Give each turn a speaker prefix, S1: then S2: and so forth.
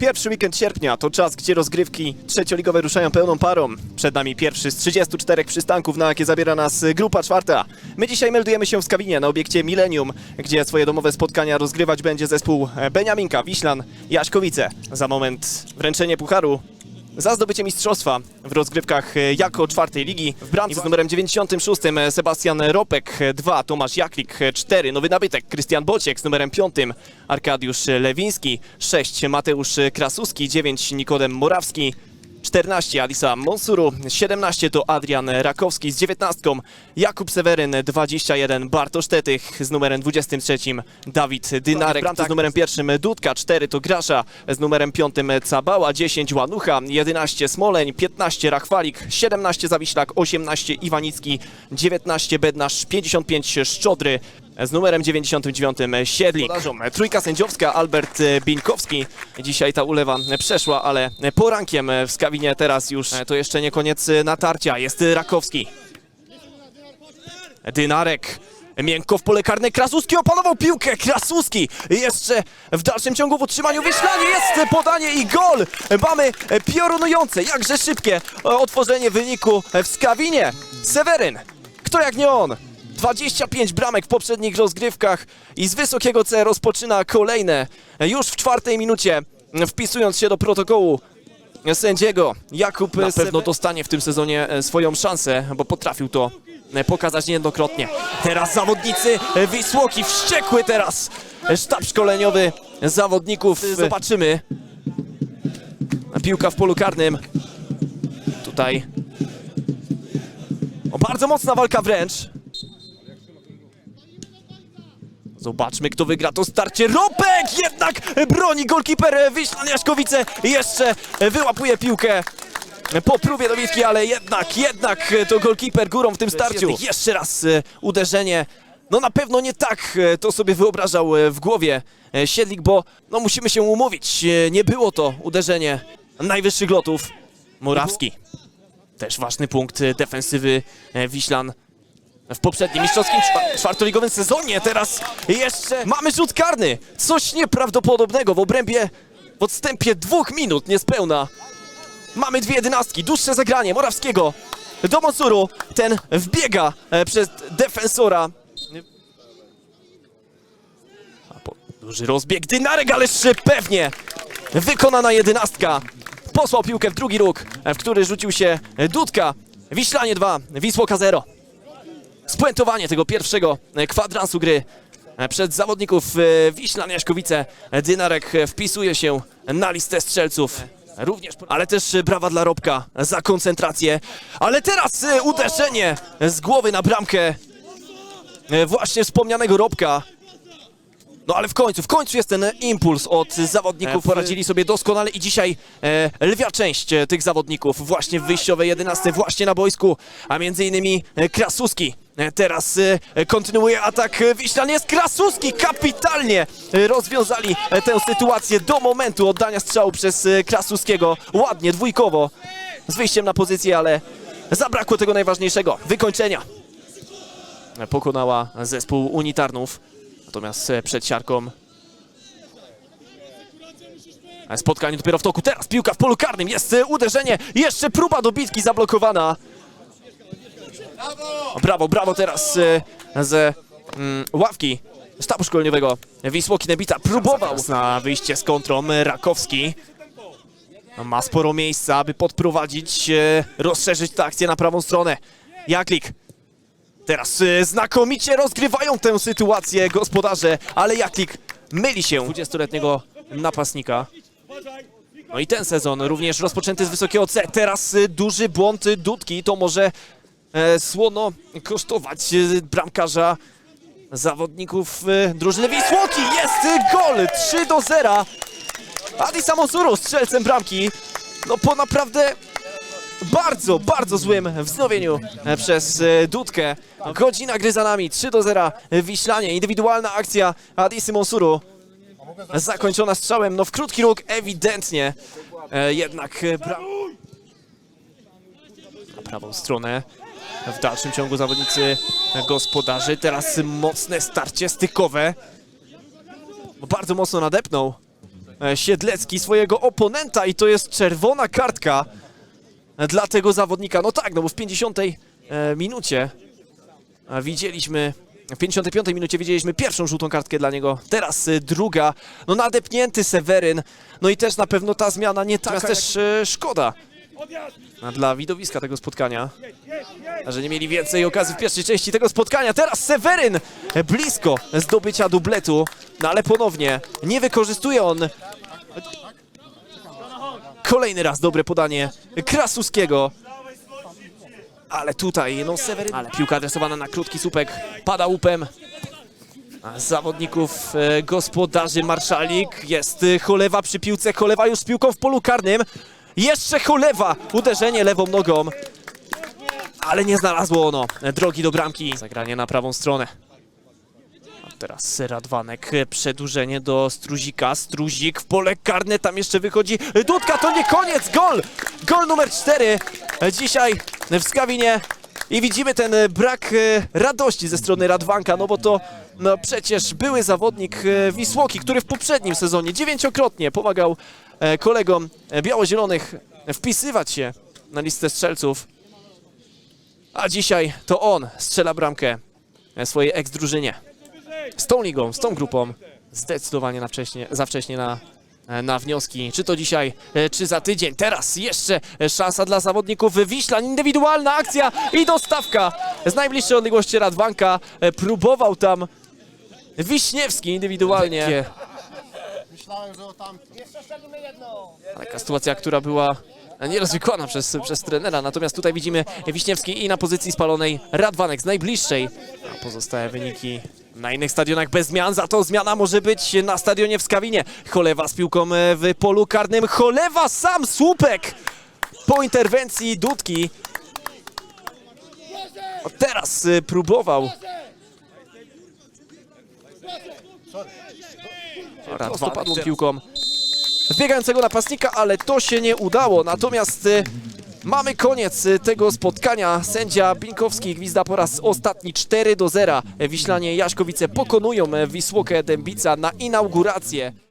S1: Pierwszy weekend sierpnia to czas, gdzie rozgrywki trzecioligowe ruszają pełną parą. Przed nami pierwszy z 34 przystanków, na jakie zabiera nas grupa czwarta. My dzisiaj meldujemy się w Skawinie na obiekcie Millennium, gdzie swoje domowe spotkania rozgrywać będzie zespół Beniaminka, Wiślan, Jaśkowice. Za moment wręczenie pucharu za zdobycie mistrzostwa w rozgrywkach e, jako czwartej ligi. W bramce z numerem 96 Sebastian Ropek 2, Tomasz Jaklik 4, nowy nabytek Krystian Bociek z numerem 5, Arkadiusz Lewiński 6, Mateusz Krasuski 9, Nikodem Morawski 14 Alisa Monsuru, 17 to Adrian Rakowski z 19, Jakub Seweryn 21, Bartosz Tetych z numerem 23, Dawid Dynarek z numerem 1, Dudka 4 to Grasza z numerem 5, Cabała 10, Łanucha 11, Smoleń 15, Rachwalik 17, Zawiślak 18, Iwanicki 19, Bednarz 55, Szczodry z numerem 99 Siedlik. Trójka sędziowska Albert e, Bińkowski. Dzisiaj ta ulewa przeszła, ale porankiem w Skawinie teraz już e, to jeszcze nie koniec e, natarcia. Jest Rakowski. Dynarek. Miękko w pole karne. Krasuski opanował piłkę. Krasuski jeszcze w dalszym ciągu w utrzymaniu Wiślanie. Jest podanie i gol. Mamy piorunujące, jakże szybkie e, otworzenie wyniku w Skawinie. Seweryn. Kto jak nie on? 25 bramek w poprzednich rozgrywkach i z wysokiego C rozpoczyna kolejne już w czwartej minucie, wpisując się do protokołu sędziego. Jakub na pewno dostanie w tym sezonie e, swoją szansę, bo potrafił to e, pokazać niejednokrotnie. Teraz zawodnicy e, Wisłoki, wściekły teraz sztab szkoleniowy zawodników. Zobaczymy. Piłka w polu karnym. Tutaj o, bardzo mocna walka wręcz. Zobaczmy, kto wygra to starcie. Ropek jednak broni golkiper Wiślan Jaśkowice. Jeszcze wyłapuje piłkę po próbie dobitki, ale jednak, jednak to golkiper górą w tym starciu. Jeszcze raz e, uderzenie. No na pewno nie tak e, to sobie wyobrażał e, w głowie Siedlik, bo no musimy się umówić. Nie było to uderzenie najwyższych lotów. Morawski. Też ważny punkt defensywy Wiślan w poprzednim mistrzowskim czwa- czwartoligowym sezonie. Teraz jeszcze mamy rzut karny. Coś nieprawdopodobnego w obrębie w odstępie dwóch minut niespełna. Mamy dwie jedenastki, dłuższe zagranie Morawskiego do Monsuru. Ten wbiega e, przez defensora. Duży rozbieg Dynarek, ależ pewnie wykonana jedenastka. Posłał piłkę w drugi róg, w który rzucił się Dudka. Wiślanie 2, Wisłoka 0 spuentowanie tego pierwszego e, kwadransu gry e, przed zawodników e, Wiślan Jaśkowice. Dynarek wpisuje się na listę strzelców. Również, ale też brawa dla Robka za koncentrację. Ale teraz uderzenie z głowy na bramkę właśnie wspomnianego Robka. No ale w końcu, w końcu jest ten impuls od zawodników. Poradzili sobie doskonale i dzisiaj e, lwia część tych zawodników właśnie w wyjściowej 11, właśnie na boisku, a między innymi Krasuski. Teraz e, kontynuuje atak e, Wiślan. Jest Krasuski! Kapitalnie e, rozwiązali tę sytuację do momentu oddania strzału przez Krasuskiego. Ładnie, dwójkowo z wyjściem na pozycję, ale zabrakło tego najważniejszego, wykończenia. Pokonała zespół Unitarnów. Natomiast przed siarką spotkanie dopiero w toku. Teraz piłka w polu karnym. Jest uderzenie. Jeszcze próba dobitki zablokowana. Brawo, brawo teraz e, z mm, ławki sztabu szkoleniowego Wisłoki Nebita próbował na wyjście z kontrą e, Rakowski. Ma sporo miejsca, aby podprowadzić, e, rozszerzyć tę akcję na prawą stronę. Jaklik Teraz y, znakomicie rozgrywają tę sytuację gospodarze, ale Jaklik myli się 20-letniego napastnika. No i ten sezon również rozpoczęty z wysokiego C. Teraz duży błąd Dudki. To może e, słono kosztować y, bramkarza zawodników y, drużyny Wisłoki. Jest gol! 3 do 0. Adi Samosuru strzelcem bramki. No po naprawdę bardzo, bardzo złym wznowieniu e, przez e, Dudkę. Godzina gry za nami, 3 do 0 Wiślanie. Indywidualna akcja Adisy Monsuru. Zakończona strzałem, no w krótki róg ewidentnie. E, jednak e, bra... na prawą stronę. W dalszym ciągu zawodnicy gospodarzy. Teraz mocne starcie stykowe. Bardzo mocno nadepnął e, Siedlecki swojego oponenta i to jest czerwona kartka dla tego zawodnika. No tak, no bo w 50 e, minucie widzieliśmy, w 55 minucie widzieliśmy pierwszą żółtą kartkę dla niego, teraz e, druga, no nadepnięty Seweryn, no i też na pewno ta zmiana nie taka, teraz też e, szkoda a dla widowiska tego spotkania, że nie mieli więcej okazji w pierwszej części tego spotkania. Teraz Seweryn blisko zdobycia dubletu, no ale ponownie nie wykorzystuje on Kolejny raz dobre podanie Krasuskiego. Ale tutaj, no Seweryn... Ale piłka adresowana na krótki słupek. Pada łupem. Zawodników e, gospodarzy Marszalik jest e, Cholewa przy piłce. Cholewa już z piłką w polu karnym. Jeszcze Cholewa. Uderzenie lewą nogą. Ale nie znalazło ono drogi do bramki. Zagranie na prawą stronę. A teraz Radwanek, przedłużenie do Struzika, Struzik w pole karne, tam jeszcze wychodzi Dudka, to nie koniec, gol! Gol numer 4 dzisiaj w Skawinie i widzimy ten brak e, radości ze strony Radwanka, no bo to no przecież były zawodnik e, Wisłoki, który w poprzednim sezonie dziewięciokrotnie pomagał kolegom e, biało-zielonych wpisywać się na listę strzelców. A dzisiaj to on strzela bramkę e, swojej eks-drużynie z tą ligą, z tą grupą zdecydowanie na wcześnie, za wcześnie na, na wnioski. Czy to dzisiaj, e, czy za tydzień. Teraz jeszcze e, szansa dla zawodników Wiślan. Indywidualna akcja i dostawka z najbliższej odległości Radwanka. E, Próbował tam Wiśniewski indywidualnie.
S2: Myślałem, że o tamto.
S1: Taka sytuacja, która była nierozwikłana przez, przez trenera. Natomiast tutaj widzimy Wiśniewski i na pozycji spalonej Radwanek z najbliższej. A pozostałe wyniki na innych stadionach bez zmian. Za to zmiana może być na stadionie w Skawinie. Cholewa z piłką e, w polu karnym. Cholewa sam słupek po interwencji Dudki. O, Teraz e, próbował. Radwanek piłką wbiegającego napastnika, ale to się nie udało. Natomiast y, mamy koniec y, tego spotkania. Sędzia Binkowski gwizda po raz ostatni 4 do 0. Wiślanie Jaśkowice pokonują y, Wisłokę Dębica na inaugurację.